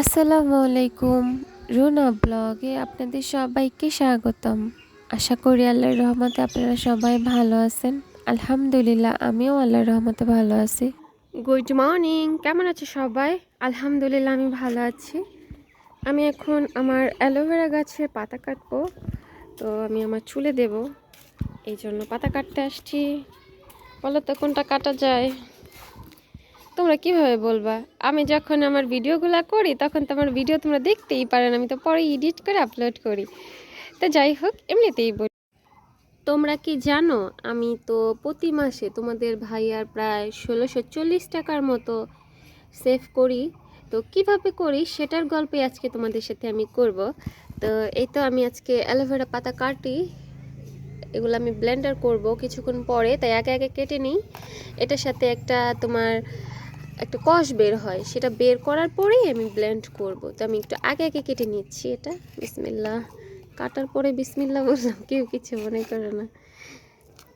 আসসালামু আলাইকুম। রুনা ব্লগে আপনাদের সবাইকে স্বাগতম। আশা করি আল্লাহর রহমতে আপনারা সবাই ভালো আছেন। আলহামদুলিল্লাহ, আমিও আল্লাহর রহমতে ভালো আছি। গুড মর্নিং কেমন আছে সবাই? আলহামদুলিল্লাহ, আমি ভালো আছি। আমি এখন আমার অ্যালোভেরা গাছের পাতা কাটবো। তো আমি আমার চুলে দেব। এই জন্য পাতা কাটতে আসছি। বলো তো, কোনটা কাটা যায়? তোমরা কীভাবে বলবা? আমি যখন আমার ভিডিওগুলো করি, তখন তো আমার ভিডিও তোমরা দেখতেই পারেন আমি তো পরে এডিট করে আপলোড করি। তো যাই হোক, এমনিতেই বলি। তোমরা কি জানো, আমি তো প্রতি মাসে তোমাদের ভাইয়ার প্রায় ষোলোশো চল্লিশ টাকার মতো সেভ করি। তো কীভাবে করি, সেটার গল্পে আজকে তোমাদের সাথে আমি করব। তো এই তো আমি আজকে অ্যালোভেরা পাতা কাটি, এগুলো আমি ব্লেন্ডার করব কিছুক্ষণ পরে, তাই একে একে কেটে নিই। এটার সাথে একটা তোমার একটা কষ বের হয়, সেটা বের করার পরেই আমি ব্লেন্ড করব। তো আমি একটু আগে আগে কেটে নিচ্ছি এটা। বিসমিল্লা কাটার পরে বিসমিল্লা বললাম, কেউ কিছু মনে করে না।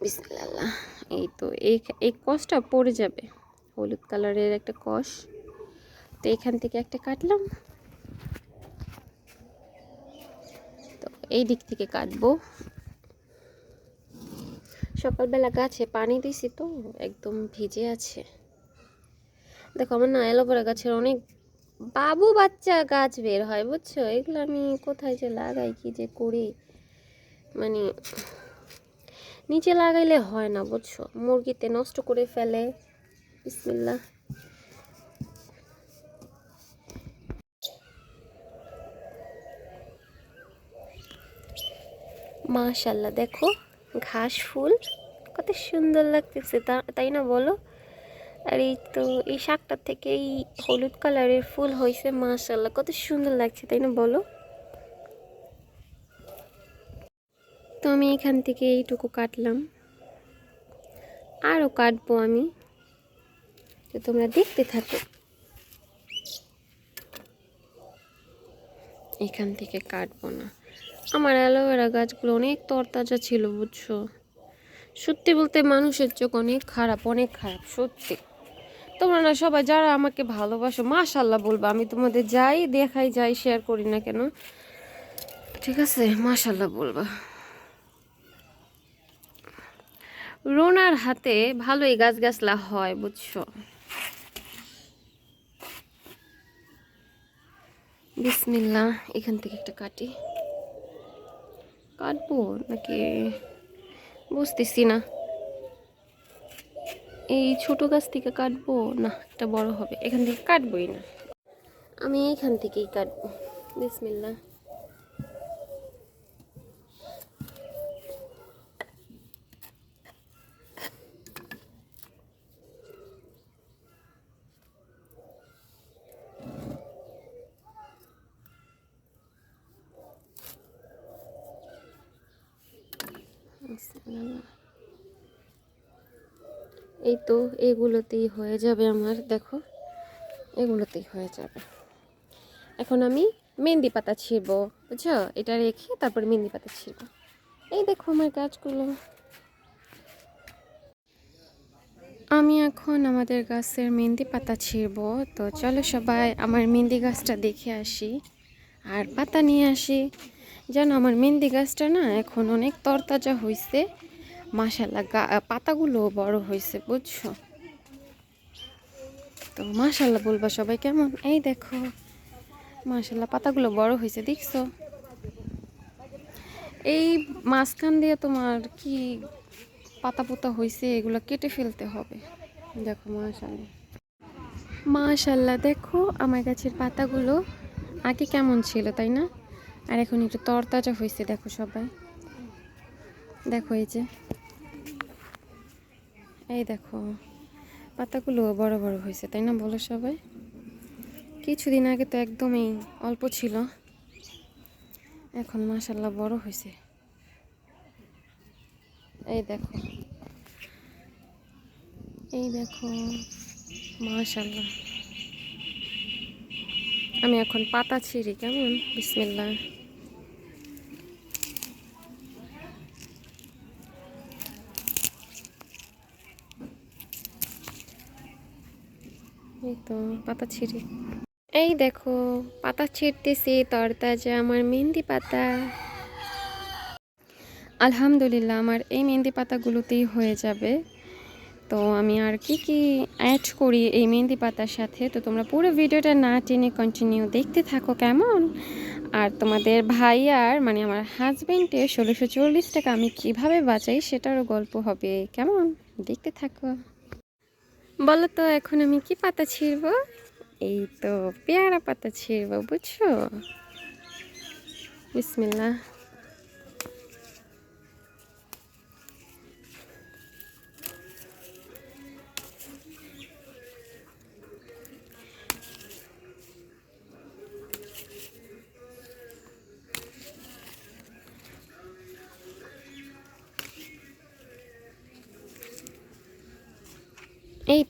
বিসমিল্লা এই তো, এই এই কষটা পড়ে যাবে। হলুদ কালারের একটা কষ। তো এখান থেকে একটা কাটলাম। তো এই দিক থেকে কাটবো। সকালবেলা গাছে পানি দিছি তো, একদম ভিজে আছে। দেখো আমার না অ্যালোভেরা গাছের অনেক বাবু বাচ্চা গাছ বের হয়, বুঝছ? এগুলো আমি কোথায় যে লাগাই, কি যে করি? মানে নিচে লাগাইলে হয় না, বুঝছ? মুরগিতে নষ্ট করে ফেলে। বিসমিল্লা মাশাল্লাহ, দেখো ঘাস ফুল, কত সুন্দর লাগতেছে তাই না বলো? আর এই তো, এই শাকটা থেকে এই হলুদ কালারের ফুল হয়েছে মাশাল্লাহ কত সুন্দর লাগছে, তাই না বলো? তো আমি এখান থেকে এইটুকু কাটলাম। আরও কাটবো আমি, তো তোমরা দেখতে থাকো। এখান থেকে কাটবো না। আমার অ্যালোভেরা গাছগুলো অনেক তরতাজা ছিল, বুঝছ? সত্যি বলতে মানুষের চোখ অনেক খারাপ অনেক খারাপ, সত্যি। তোমরা না সবাই যারা আমাকে ভালোবাসো মাশাল্লাহ বলব, আমি তোমাদের যাই দেখাই, যাই শেয়ার করি না কেন? ঠিক আছে? মাশাল্লাহ বলবা। রোনার হাতে ভালোই গাছ গাছলা হয়, বুঝছ? বিসমিল্লা এখান থেকে একটা কাটি। কাটবো? নাকি? বুঝতেছি না। এই ছোট গাছ থেকে কাটবো? না, একটা বড় হবে। এখান থেকে কাটবোই না। আমি এখান থেকেই কাটবো। বিসমিল্লা বিসমিল্লাহ এই তো এগুলোতেই হয়ে যাবে আমার, দেখো, এগুলোতেই হয়ে যাবে। এখন আমি মেহেন্দি পাতা ছিঁড়বো, বুঝছ? এটা রেখে তারপর মেহেন্দি পাতা ছিঁড়বো। এই দেখো আমার গাছগুলো। আমি এখন আমাদের গাছের মেহেন্দি পাতা ছিঁড়বো। তো চলো সবাই আমার মেহেন্দি গাছটা দেখে আসি আর পাতা নিয়ে আসি। যেন আমার মেহেন্দি গাছটা না এখন অনেক তরতাজা হয়েছে মাশাল্লাহ পাতাগুলো বড় হয়েছে, বুঝছ? তো মাশাল্লাহ বলবা সবাই কেমন? এই দেখো মাশাল্লাহ পাতাগুলো বড় হয়েছে, দেখছ? এই মাঝখান দিয়ে তোমার কি পাতা পোতা হয়েছে, এগুলো কেটে ফেলতে হবে। দেখো মাশাল্লাহ মাশাল্লাহ দেখো আমার গাছের পাতাগুলো আগে কেমন ছিল, তাই না? আর এখন একটু তরতাজা হয়েছে, দেখো সবাই। দেখো এই যে। এই দেখো, পাতাগুলো বড় বড় হয়েছে, তাই না বলো সবাই? কিছুদিন আগে তো একদমই অল্প ছিল, এখন মাসাল্লাহ বড় হয়েছে। এই দেখো এই দেখো মাশাল্লাহ আমি এখন পাতা ছিঁড়ি, কেমন? বিসমিল্লা এই তো, পাতা ছিঁড়ে। এই দেখো, পাতা ছিঁড়তেছি, তরতাজা আমার মেহেন্দি পাতা। আলহামদুলিল্লাহ, আমার এই মেহেন্দি পাতাগুলোতেই হয়ে যাবে। তো আমি আর কি কি অ্যাড করি এই মেহেন্দি পাতার সাথে? তো তোমরা পুরো ভিডিওটা না টেনে কন্টিনিউ দেখতে থাকো কেমন? আর তোমাদের ভাই আর মানে আমার হাজব্যান্ডের ষোলোশো চল্লিশ টাকা আমি কীভাবে বাঁচাই সেটারও গল্প হবে। কেমন? দেখতে থাকো। বলো তো এখন আমি কি পাতা ছিঁড়ব? এই তো পেয়ারা পাতা ছিঁড়ব বুঝছ? বিসমিল্লা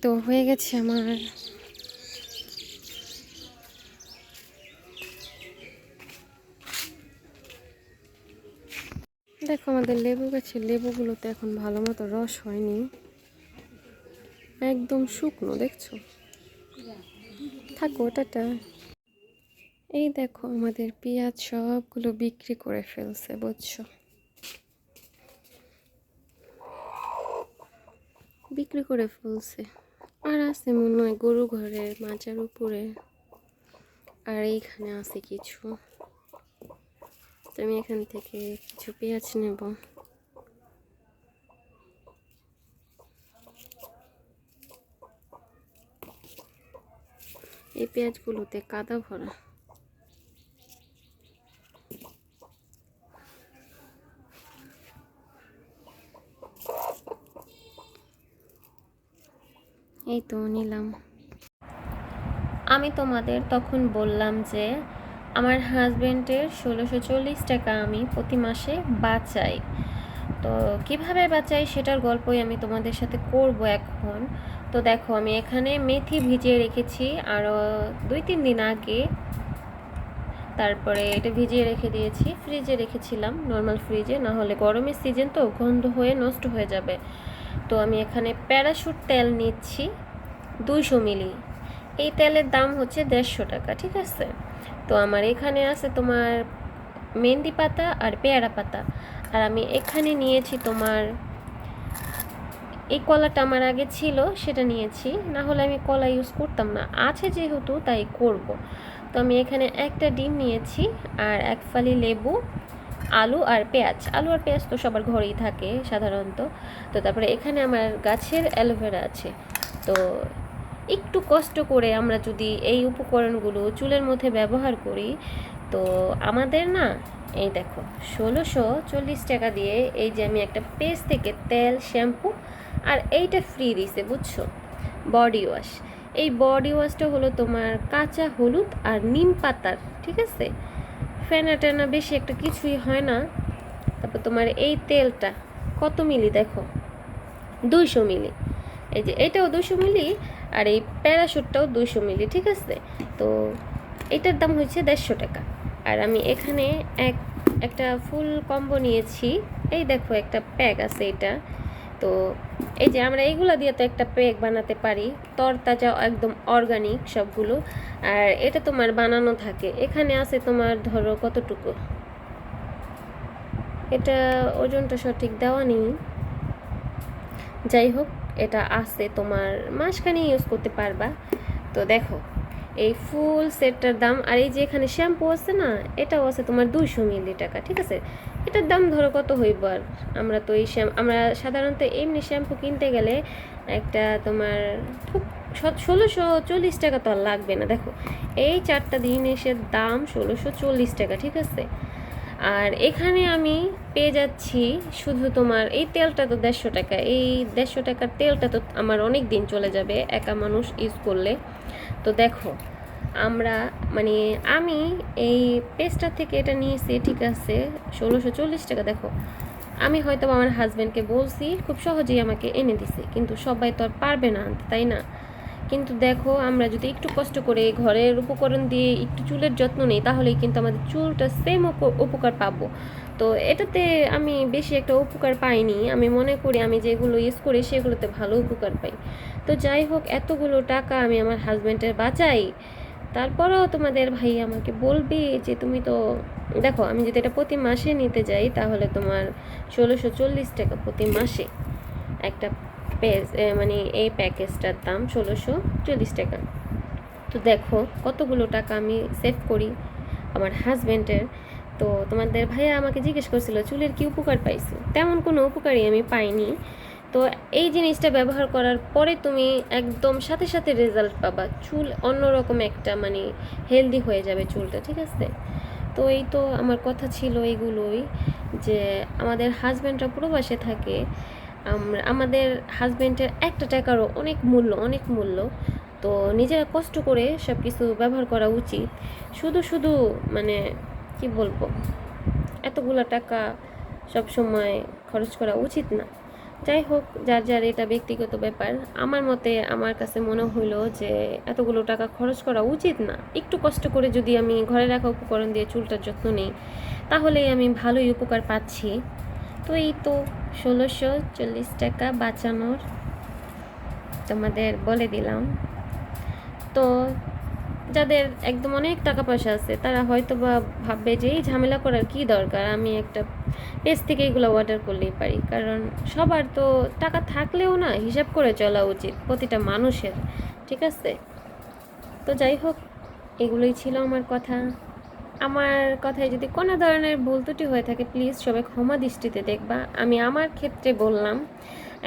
তো হয়ে গেছে আমার। দেখো আমাদের লেবু গাছের লেবুগুলোতে এখন ভালো মতো রস হয়নি। একদম শুকনো, দেখছ? থাকো ওটাটা এই দেখো আমাদের পেঁয়াজ সবগুলো বিক্রি করে ফেলছে, বুঝছ? বিক্রি করে ফেলছে। আর আছে মনে হয় গরু ঘরে, মাচার উপরে। আর এইখানে আছে কিছু। আমি এখান থেকে কিছু পেঁয়াজ নেব। এই পেঁয়াজগুলোতে কাদা ভরা। এই তো নিলাম। আমি তোমাদের তখন বললাম যে, আমার হাজব্যান্ডের ষোলোশো চল্লিশ টাকা আমি প্রতি মাসে বাঁচাই। তো কীভাবে বাঁচাই সেটার গল্পই আমি তোমাদের সাথে করব এখন। তো দেখো, আমি এখানে মেথি ভিজিয়ে রেখেছি। আরও দুই তিন দিন আগে তারপরে এটা ভিজিয়ে রেখে দিয়েছি। ফ্রিজে রেখেছিলাম, নর্মাল ফ্রিজে। না হলে গরমের সিজন তো গন্ধ হয়ে নষ্ট হয়ে যাবে। তো আমি এখানে প্যারাশুট তেল নিচ্ছি দুইশো মিলি। এই তেলের দাম হচ্ছে দেড়শো টাকা, ঠিক আছে? তো আমার এখানে আছে তোমার মেহেন্দি পাতা আর পেয়ারা পাতা। আর আমি এখানে নিয়েছি তোমার, এই কলাটা আমার আগে ছিল, সেটা নিয়েছি। না হলে আমি কলা ইউজ করতাম না। আছে যেহেতু, তাই করব। তো আমি এখানে একটা ডিম নিয়েছি আর এক ফালি লেবু আলু আর পেঁয়াজ। আলু আর পেঁয়াজ তো সবার ঘরেই থাকে সাধারণত। তো তারপরে এখানে আমার গাছের অ্যালোভেরা আছে। তো একটু কষ্ট করে আমরা যদি এই উপকরণগুলো চুলের মধ্যে ব্যবহার করি, তো আমাদের না, এই দেখো, ষোলোশো চল্লিশ টাকা দিয়ে এই যে আমি একটা পেস্ট থেকে তেল, শ্যাম্পু আর এইটা ফ্রি দিছে, বুঝছ? বডি ওয়াশ এই বডি ওয়াশটা হলো তোমার কাঁচা হলুদ আর নিম পাতার, ঠিক আছে? ফেনা টেনা বেশি একটা কিছুই হয় না। তারপর তোমার এই তেলটা কত মিলি দেখো? দুইশো মিলি। এই যে এটাও দুশো মিলি আর এই প্যারাশুটটাও দুইশো মিলি, ঠিক আছে? তো এটার দাম হচ্ছে দেড়শো টাকা। আর আমি এখানে এক, একটা ফুল কম্বো নিয়েছি। এই দেখো একটা প্যাক আছে এটা। তো এই যে আমরা এইগুলো দিয়ে তো একটা পেক বানাতে পারি। তরতাজা একদম অর্গানিক সবগুলো। আর এটা তোমার বানানো থাকে। এখানে আছে তোমার ধরো কতটুকু? এটা ওজনটা সঠিক দেওয়া নেই। যাই হোক, এটা আছে তোমার মাসখানে ইউজ করতে পারবা। তো দেখো এই ফুল সেটটার দাম, আর এই যে এখানে শ্যাম্পু আছে না, এটাও আছে তোমার দুইশো মিলি টাকা, ঠিক আছে? এটার দাম ধরো কত হইব আর? আমরা তো এই শ্যাম, আমরা সাধারণত এমনি শ্যাম্পু কিনতে গেলে একটা তোমার খুব ষোলোশো চল্লিশ টাকা তো আর লাগবে না, দেখো। এই চারটা জিনিসের দাম ষোলোশো চল্লিশ টাকা, ঠিক আছে? আর এখানে আমি পেয়ে যাচ্ছি শুধু তোমার এই তেলটা তো দেড়শো টাকা, এই দেড়শো টাকার তেলটা তো আমার অনেক দিন চলে যাবে, একা মানুষ ইউজ করলে। তো দেখো, আমরা মানে আমি এই পেস্টার থেকে এটা নিয়েছি, ঠিক আছে, ষোলোশো চল্লিশ টাকা, দেখো। আমি হয়তো আমার হাজব্যান্ডকে বলছি, খুব সহজেই আমাকে এনে দিছে, কিন্তু সবাই তো আর পারবে না তাই না? কিন্তু দেখো, আমরা যদি একটু কষ্ট করে ঘরের উপকরণ দিয়ে একটু চুলের যত্ন নিই, তাহলেই কিন্তু আমাদের চুলটা সেম উপকার পাবো। তো এটাতে আমি বেশি একটা উপকার পাইনি। আমি মনে করি আমি যেগুলো ইউজ করি, সেগুলোতে ভালো উপকার পাই। তো যাই হোক, এতগুলো টাকা আমি আমার হাজব্যান্ডের বাঁচাই। তারপরেও তোমাদের ভাই আমাকে বলবে যে, তুমি তো, দেখো, আমি যদি এটা প্রতি মাসে নিতে যাই, তাহলে তোমার ষোলোশো চল্লিশ টাকা প্রতি মাসে। একটা মানে এই প্যাকেজটার দাম ষোলোশো চল্লিশ টাকা। তো দেখো কতগুলো টাকা আমি সেভ করি আমার হাজব্যান্ডের তো তোমাদের ভাইয়া আমাকে জিজ্ঞেস করছিল, চুলের কি উপকার পাইছো? তেমন কোনো উপকারই আমি পাইনি। তো এই জিনিসটা ব্যবহার করার পরে তুমি একদম সাথে সাথে রেজাল্ট পাবা। চুল অন্যরকম একটা মানে হেলদি হয়ে যাবে চুলটা, ঠিক আছে? তো এই তো আমার কথা ছিল এইগুলোই যে আমাদের হাজব্যান্ডরা প্রবাসে থাকে আমরা আমাদের হাজব্যান্ডের একটা টাকারও অনেক মূল্য অনেক মূল্য। তো নিজেরা কষ্ট করে সব কিছু ব্যবহার করা উচিত। শুধু শুধু মানে কি বলব? এতগুলো টাকা সব সময় খরচ করা উচিত না। যাই হোক যার যার এটা ব্যক্তিগত ব্যাপার। আমার মতে, আমার কাছে মনে হইল যে এতগুলো টাকা খরচ করা উচিত না। একটু কষ্ট করে যদি আমি ঘরে রাখা উপকরণ দিয়ে চুলটার যত্ন নিই, তাহলেই আমি ভালোই উপকার পাচ্ছি। তো এই তো ষোলোশো চল্লিশ টাকা বাঁচানোর তোমাদের বলে দিলাম। তো যাদের একদম অনেক টাকা পয়সা আছে, তারা হয়তো বা ভাববে যে এই ঝামেলা করার কি দরকার? আমি একটা পেজ থেকে এগুলো অর্ডার করলেই পারি। কারণ সবার তো টাকা থাকলেও না হিসাব করে চলা উচিত, প্রতিটা মানুষের, ঠিক আছে? তো যাই হোক, এগুলোই ছিল আমার কথা। আমার কথায় যদি কোনো ধরনের ভুল ত্রুটি হয়ে থাকে প্লিজ সবাই ক্ষমা দৃষ্টিতে দেখবা। আমি আমার ক্ষেত্রে বললাম,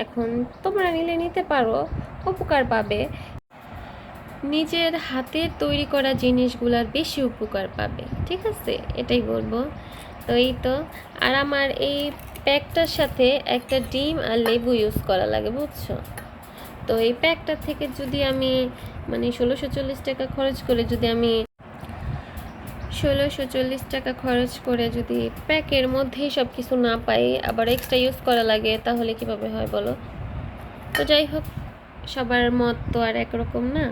এখন তোমরা নিলে নিতে পারো, উপকার পাবে। নিজের হাতে তৈরি করা জিনিসগুলার বেশি উপকার পাবে, ঠিক আছে? এটাই বলব। তো এই তো, আর আমার এই প্যাকটার সাথে একটা ডিম আর লেবু ইউজ করা লাগে, বুঝছ? তো এই প্যাকটা থেকে যদি আমি মানে ষোলোশো চল্লিশ টাকা খরচ করে যদি আমি ষোলোশো চল্লিশ টাকা খরচ করে যদি প্যাকের মধ্যেই সব কিছু না পাই, আবার এক্সট্রা ইউজ করা লাগে, তাহলে কীভাবে হয় বলো? তো যাই হোক, সবার মত তো আর একরকম না।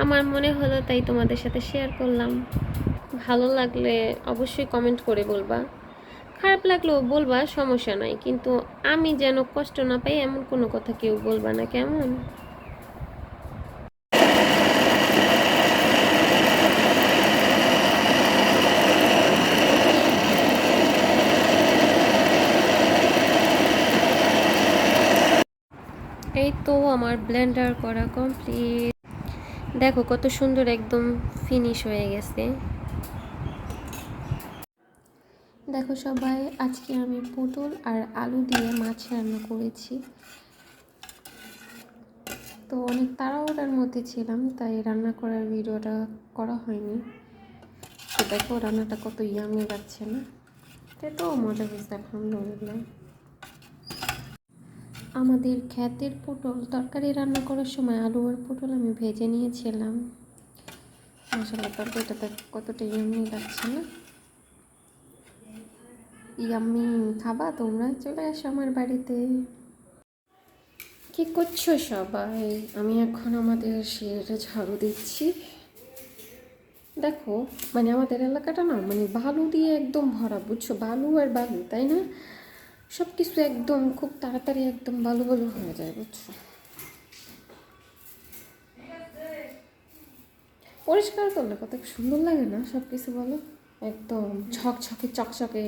আমার মনে হলো তাই তোমাদের সাথে শেয়ার করলাম। ভালো লাগলে অবশ্যই কমেন্ট করে বলবা। খারাপ লাগলেও বলবা, সমস্যা নাই। কিন্তু আমি যেন কষ্ট না পাই, এমন কোনো কথা কেউ বলবা না, কেমন? এই তো আমার ব্লেন্ডার করা কমপ্লিট দেখো কত সুন্দর একদম ফিনিশ হয়ে গেছে। দেখো সবাই, আজকে আমি পটল আর আলু দিয়ে মাছ রান্না করেছি। তো অনেক তাড়াহুড়ার মধ্যে ছিলাম, তাই রান্না করার ভিডিওটা করা হয়নি। তো দেখো রান্নাটা কত ইয়ামি লাগছে না। তো মজা হয়েছে আলহামদুলিল্লাহ আমাদের খ্যাতের পটল তরকারি রান্না করার সময় আলু আর পটল আমি ভেজে নিয়েছিলাম। মশলা তরকারিটা কতটা ইয়ামি লাগছে না। ইয়াম্মি খাবা, তোমরা চলে আসো আমার বাড়িতে। কি করছ সবাই? আমি এখন আমাদের সিঁড়িটা ঝাড়ু দিচ্ছি। দেখো মানে আমাদের এলাকাটা না মানে বালু দিয়ে একদম ভরা, বুঝছ? বালু আর বালু, তাই না? সব কিছু একদম খুব তাড়াতাড়ি একদম বালু বালু হয়ে যায়, বুঝছ? পরিষ্কার করলে কত সুন্দর লাগে না সব কিছু বলো? একদম ঝকঝকে, চকচকে।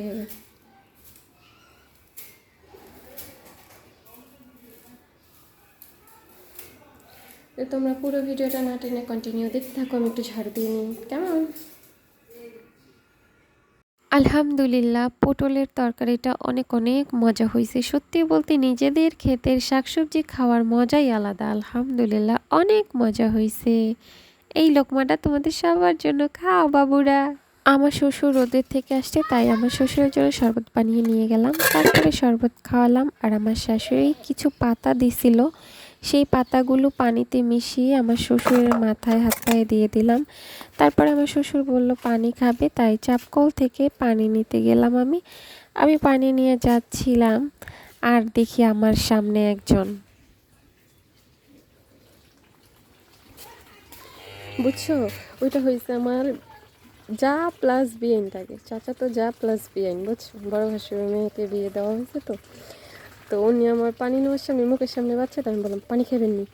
তো তোমরা পুরো ভিডিওটা না টেনে কন্টিনিউ দেখতে থাকো, আমি একটু ঝাড় দিয়ে নিই। কেমন? আলহামদুলিল্লাহ, পটলের তরকারিটা অনেক অনেক মজা হয়েছে সত্যি বলতে নিজেদের ক্ষেতের শাকসবজি খাওয়ার মজাই আলাদা। আলহামদুলিল্লাহ, অনেক মজা হয়েছে এই লোকমাটা তোমাদের সবার জন্য। খাও বাবুরা। আমার শ্বশুর রোদের থেকে আসছে, তাই আমার শ্বশুরের জন্য শরবত বানিয়ে নিয়ে গেলাম। তারপরে শরবত খাওয়ালাম। আর আমার শাশুড়ি কিছু পাতা দিছিল। সেই পাতাগুলো পানিতে মিশিয়ে আমার শ্বশুরের মাথায় হাত পায়ে দিয়ে দিলাম। তারপরে আমার শ্বশুর বলল, পানি খাবে? তাই চাপকল থেকে পানি নিতে গেলাম আমি। আমি পানি নিয়ে যাচ্ছিলাম আর দেখি আমার সামনে একজন। বুঝছ? ওইটা হয়েছে আমার যা প্লাস বিআইন থাকে। চাচা তো যা প্লাস বিআইন বুঝছ? বড় ভাসুরের মেয়েকে বিয়ে দেওয়া হয়েছে তো। তো উনি আমার পানি নেওয়ার সামনে মুখের সামনে বাচ্চা, তো আমি বললাম, পানি খাবেন নি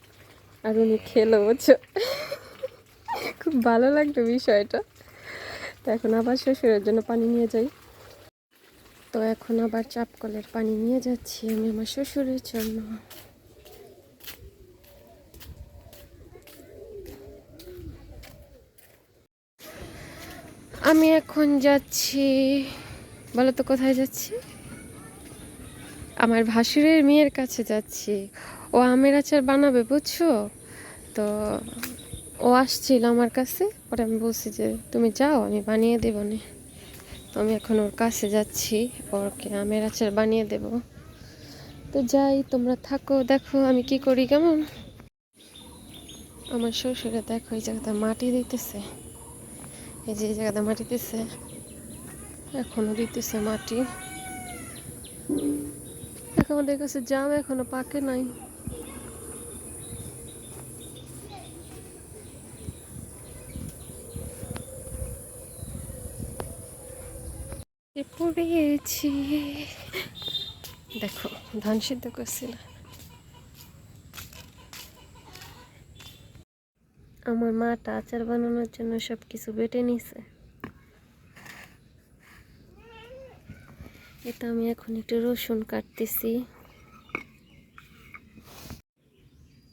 আর উনি খেলো, বুঝছ? খুব ভালো লাগল বিষয়টা। তো এখন আবার শ্বশুরের জন্য পানি নিয়ে যাই। তো এখন আবার চাপ কলের পানি নিয়ে যাচ্ছি আমি আমার শ্বশুরের জন্য। আমি এখন যাচ্ছি, বলো তো কোথায় যাচ্ছি? আমার ভাসুরের মেয়ের কাছে যাচ্ছি। ও আমের আচার বানাবে, বুঝছ? তো ও আসছিল আমার কাছে। পরে আমি বলছি যে, তুমি যাও, আমি বানিয়ে দেবো নে। তো আমি এখন ওর কাছে যাচ্ছি ওকে আমের আচার বানিয়ে দেব। তো যাই, তোমরা থাকো, দেখো আমি কি করি, কেমন? আমার শ্বশুরে দেখো, এই জায়গাতে মাটি দিতেছে। এই যে, এই জায়গাতে মাটি দিতেছে। এখনও দিতেছে মাটি। আমাদের কাছে জাম এখনও পাকে নাই। পড়েছি। দেখো, ধান সিদ্ধ করছি না। আমার মাটা আচার বানানোর জন্য সব কিছু বেটে নিছে। এটা আমি এখন একটু রসুন কাটতেছি।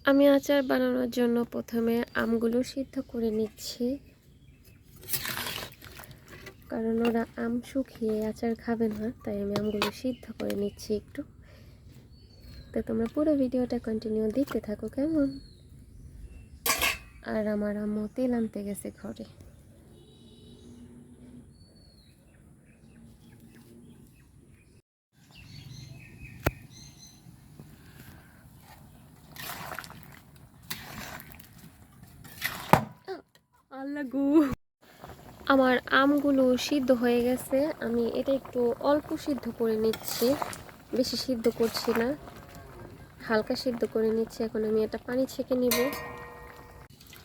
আমি আচার বানানোর জন্য প্রথমে আমগুলো সিদ্ধ করে নিচ্ছি। কারণ ওরা আম শুকিয়ে আচার খাবে না, তাই আমি আমগুলো সিদ্ধ করে নিচ্ছি একটু। তো তোমরা পুরো ভিডিওটা কন্টিনিউ দেখতে থাকো কেমন? আর আমার আম্মু তেল আনতে গেছে ঘরে আল্লাহ গো আমার আমগুলো সিদ্ধ হয়ে গেছে। আমি এটা একটু অল্প সিদ্ধ করে নিচ্ছি। বেশি সিদ্ধ করছি না। হালকা সিদ্ধ করে নিচ্ছি। এখন আমি এটা পানি ছেঁকে নিব।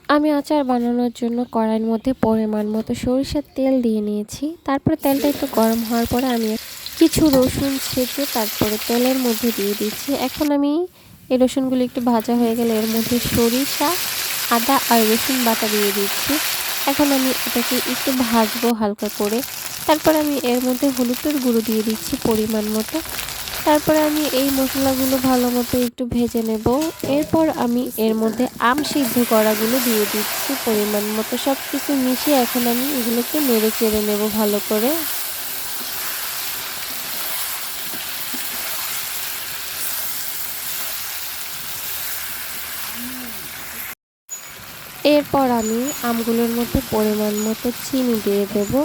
আমি আচার বানানোর জন্য কড়াইয়ের মধ্যে পরিমাণ মতো সরিষার তেল দিয়ে নিয়েছি। তারপরে তেলটা একটু গরম হওয়ার পরে আমি কিছু রসুন ছেঁচে তারপরে তেলের মধ্যে দিয়ে দিচ্ছি। এখন আমি এই রসুনগুলো একটু ভাজা হয়ে গেলে এর মধ্যে সরিষা, আদা আর রসুন বাটা দিয়ে দিচ্ছি। এখন আমি এটাকে একটু ভাজবো হালকা করে। তারপর আমি এর মধ্যে হলুদের গুঁড়ো দিয়ে দিচ্ছি পরিমাণ মতো। তারপরে আমি এই মশলাগুলো ভালো মতো একটু ভেজে নেব। এরপর আমি এর মধ্যে আম সিদ্ধ করাগুলো দিয়ে দিচ্ছি পরিমাণ মতো। সব কিছু মিশিয়ে এখন আমি এগুলোকে নেড়ে চেড়ে নেব ভালো করে। এরপর আমি আমগুলোর মধ্যে পরিমাণ মতো চিনি দিয়ে দেবো।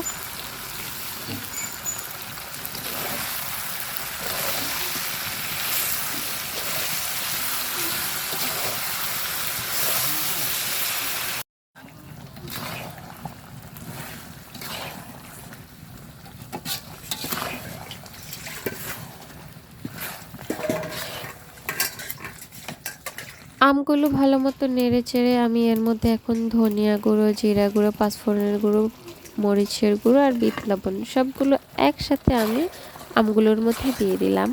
আমগুলো ভালো মতো নেড়ে চেড়ে আমি এর মধ্যে এখন ধনিয়া গুঁড়ো, জিরা গুঁড়ো, পাঁচফোড়নের গুঁড়ো, মরিচের গুঁড়ো আর বিট লবণ সবগুলো একসাথে আমি আমগুলোর মধ্যে দিয়ে দিলাম।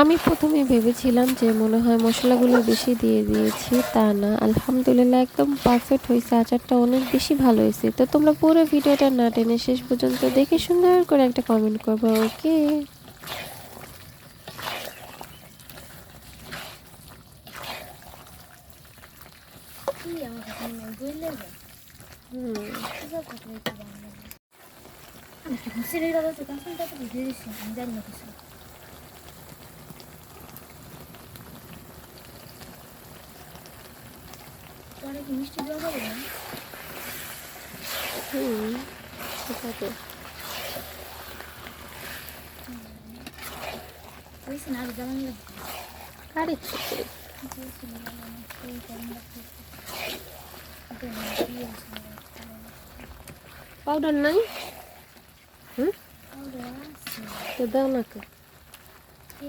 আমি প্রথমে ভেবেছিলাম যে মনে হয় মশলাগুলো বেশি দিয়ে দিয়েছি, তা না। আলহামদুলিল্লাহ একদম পারফেক্ট হয়েছে, আচারটা অনেক বেশি ভালো হয়েছে। তো তোমরা পুরো ভিডিওটা না টেনে শেষ পর্যন্ত দেখে সুন্দর করে একটা কমেন্ট করব ওকে কি আমাকে তুমি বুঝলে হুম কিসব কথা বলতে পারলাম আমি তো হুসেনের বাবা তো কাঁচনটা তো বুঝে দিচ্ছি আমি জানি না কিছু পরে কি মিষ্টি দেওয়া যাবে না হুম ঠিক আছে বুঝছি পাউডার নাই? হুম তো দাও না কে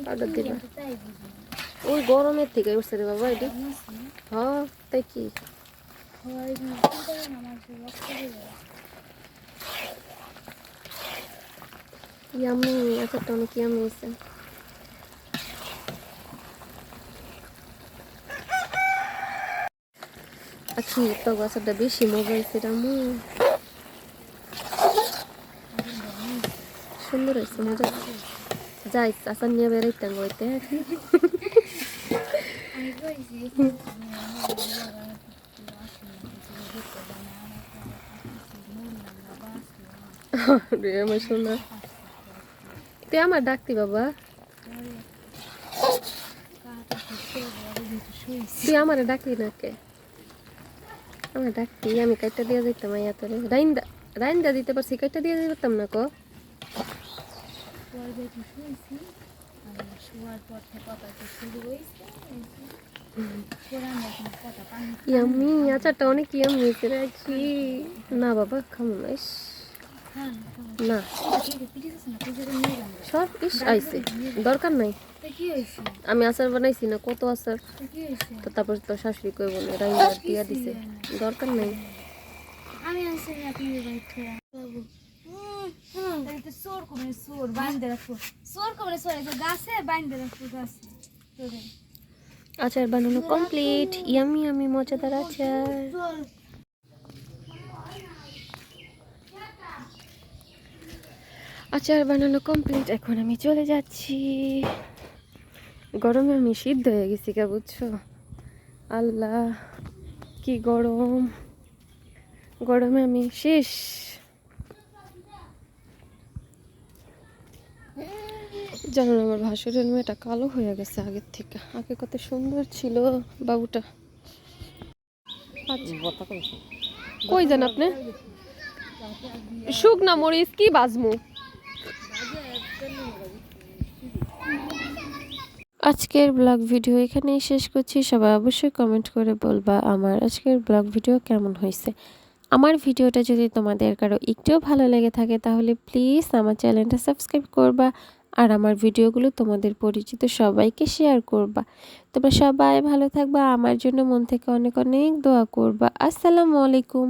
Powder দিবা? ওই গরমের থেকে উঠছে রে বাবা এটা হ্যাঁ তাই কি ইয়ামি আচারটা অনেক ইয়ামি হয়েছে আখি তো গাছটা বেশি মজা হয়েছে রামু সুন্দর হয়েছে মজা। যাই আসার নিয়ে বেড়াইতাম রে আমার শোনা তুই আমার ডাকতি বাবা। তুই আমারে ডাকলি না কে? আমার ডাকতি আমি কাইটা দিয়ে যেতাম আইয়া তোরে। রাইন্দা রাইন্দা দিতে পারছি কাইটা দিয়ে যেতাম না, কো। ইয়াম্মি আচারটা অনেক ইয়ামি হয়েছে রে না বাবা, খাম না না। সব ইস আইছে। দরকার নাই। আমি আচার বানাইছি না কত আচার? তা কি হয়েছে তো তারপর তো শাশুড়ি কই বলে দিয়া দিছে। দরকার নাই। আমি তাহলে তো কমে বাইন্দে কমে এই গাছে বাইন্দে গাছে। আচার বানানো কমপ্লিট। ইয়ামি ইয়ামি মজাদার আচার। আচার বানানো কমপ্লিট এখন আমি চলে যাচ্ছি। গরমে আমি সিদ্ধ হয়ে গেছি কে বুঝছ? আল্লাহ, কি গরম। গরমে আমি শেষ। জানো আমার ভাসুরের মেয়েটা কালো হয়ে গেছে আগের থেকে। আগে কত সুন্দর ছিল বাবুটা। আচ্ছা। কই যান আপনি? শুকনা মরিচ কি বাজমু? আজকের ব্লগ ভিডিও এখানেই শেষ করছি। সবাই অবশ্যই কমেন্ট করে বলবা আমার আজকের ব্লগ ভিডিও কেমন হয়েছে। আমার ভিডিওটা যদি তোমাদের কারও একটুও ভালো লেগে থাকে তাহলে প্লিজ আমার চ্যানেলটা সাবস্ক্রাইব করবা আর আমার ভিডিওগুলো তোমাদের পরিচিত সবাইকে শেয়ার করবা। তোমরা সবাই ভালো থাকবা, আমার জন্য মন থেকে অনেক অনেক দোয়া করবা। আসসালামু আলাইকুম।